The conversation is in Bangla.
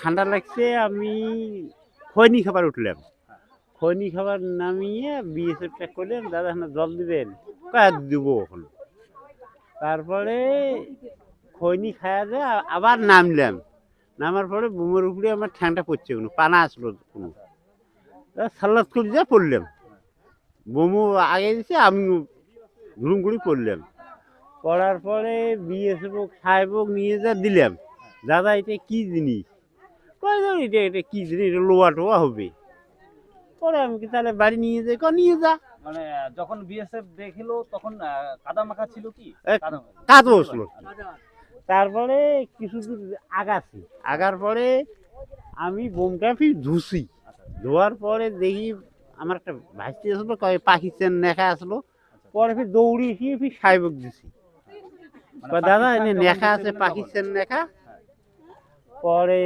ঠান্ডা লাগছে, আমি খৈনি খাবার উঠলাম। খৈনি খাবার নামিয়ে বিএসএফ চেক করলেন দাদা এখানে জল দিবেন। কয়েক দেবো ওখানে তারপরে খৈনি খাওয়া যায় আবার নামলাম। নামার পরে বুমের উপরে আমার ঠ্যাংটা পড়ছে কোনো, পানা আসলো কোনো। সাল্লাদ করে যা পড়লাম। বোমু আগে দিছে আমি ঘুরুম ঘুরি পড়লাম। পড়ার পরে বিএসএফ সাহেব নিয়ে যা দিলাম। দাদা, এটা কি জিনিস? এটা এটা কি জিনিস এটা লোয়া টোয়া হবে। পরে আমি কি তাহলে বাড়ি নিয়ে যাই? ক নিয়ে যা। মানে যখন বিএসএফ দেখিলো তখন কাদা মাখা ছিল কি? কাদা কাজ তারপরে কিছু দূর আগাছি। আগার পরে আমি বোমটা ফির ধুসি ধোয়ার পরে দেখি আমার একটা ভাইসতে আসলো কয় পাখি চেন নেখা আসলো। পরে ফির দৌড়ি গিয়ে ফির সাহেবক দিছি। মানে দাদা এনে নেখা আছে তখন? নেখা। পরে